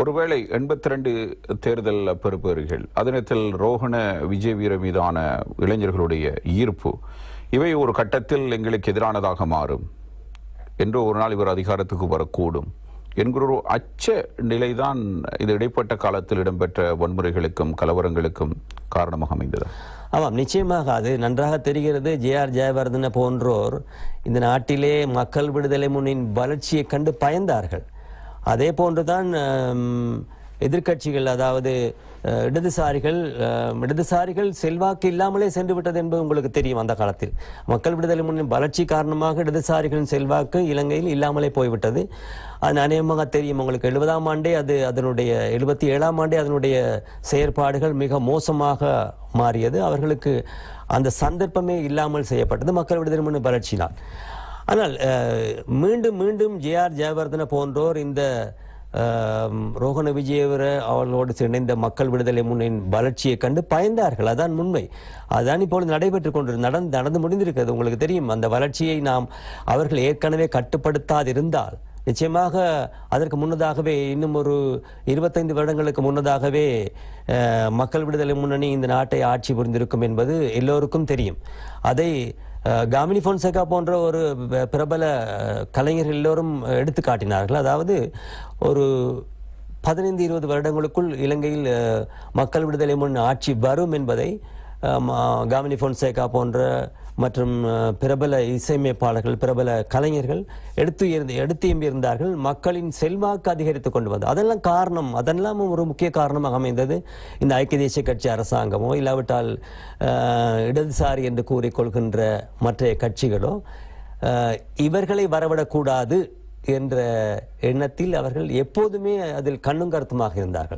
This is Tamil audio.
ஒருவேளை எண்பத்தி ரெண்டு தேர்தல் பெறுபேறுகள் அதனத்தில் ரோஹண விஜய் வீர மீதான இளைஞர்களுடைய ஈர்ப்பு இவை ஒரு கட்டத்தில் எங்களுக்கு எதிரானதாக மாறும் என்று ஒரு நாள் இவர் அதிகாரத்துக்கு வரக்கூடும் என்கிற ஒரு அச்ச நிலைதான் இது இடைப்பட்ட காலத்தில் இடம்பெற்ற வன்முறைகளுக்கும் கலவரங்களுக்கும் காரணமாக அமைந்தது. ஆமாம் நிச்சயமாக அது நன்றாக தெரிகிறது. ஜே ஆர் ஜெயவர்தன போன்றோர் இந்த நாட்டிலே மக்கள் விடுதலை முன்னின் வளர்ச்சியை கண்டு பயந்தார்கள். அதே போன்றுதான் எதிர்கட்சிகள் எதிர்க்கட்சிகள் அதாவது இடதுசாரிகள் இடதுசாரிகள் செல்வாக்கு இல்லாமலே சென்று விட்டது என்பது உங்களுக்கு தெரியும் அந்த காலத்தில். மக்கள் விடுதலை முன்னின் வளர்ச்சி காரணமாக இடதுசாரிகளின் செல்வாக்கு இலங்கையில் இல்லாமலே போய்விட்டது. அது அநேகமாக தெரியும் உங்களுக்கு. எழுபதாம் ஆண்டே அது அதனுடைய எழுபத்தி ஏழாம் ஆண்டே அதனுடைய செயற்பாடுகள் மிக மோசமாக மாறியது. அவர்களுக்கு அந்த சந்தர்ப்பமே இல்லாமல் செய்யப்பட்டது. மக்கள் விடுதலை முன்னின் வளர்ச்சினால் ஆனால் மீண்டும் மீண்டும் ஜே ஆர் ஜெயவர்தன போன்றோர் இந்த ரோகண விஜயவர அவர்களோடு இணைந்த மக்கள் விடுதலை முன்னின் வளர்ச்சியை கண்டு பயந்தார்கள். அதான் உண்மை. அதான் இப்பொழுது நடைபெற்று கொண்டு நடந்து நடந்து முடிந்திருக்கிறது. உங்களுக்கு தெரியும் அந்த வளர்ச்சியை நாம் அவர்கள் ஏற்கனவே கட்டுப்படுத்தாதிருந்தால் நிச்சயமாக அதற்கு முன்னதாகவே இன்னும் ஒரு இருபத்தைந்து வருடங்களுக்கு முன்னதாகவே மக்கள் விடுதலை முன்னணி இந்த நாட்டை ஆட்சி புரிந்திருக்கும் என்பது எல்லோருக்கும் தெரியும். அதை காமினி பொன்சேகா போன்ற ஒரு ப- பிரபல கலைஞர்கள் எல்லோரும் எடுத்து காட்டினார்கள் அதாவது ஒரு பதினைந்து இருபது வருடங்களுக்குள் இலங்கையில் மக்கள் விடுதலை முன் ஆட்சி வரும் என்பதை காமினி பொன்சேகா போன்ற மற்றும் பிரபல இசையமைப்பாளர்கள் பிரபல கலைஞர்கள் எடுத்து இருந்து எடுத்து இருந்தார்கள். மக்களின் செல்வாக்கு அதிகரித்து கொண்டு வந்தது. அதெல்லாம் காரணம் அதெல்லாம் ஒரு முக்கிய காரணமாக அமைந்தது. இந்த ஐக்கிய தேசிய கட்சி அரசாங்கமோ இல்லாவிட்டால் இடதுசாரி என்று கூறிக்கொள்கின்ற மற்ற கட்சிகளோ இவர்களை வரவிடக்கூடாது என்ற எண்ணத்தில் அவர்கள் எப்போதுமே அதில் கண்ணும் கருத்துமாக இருந்தார்கள்.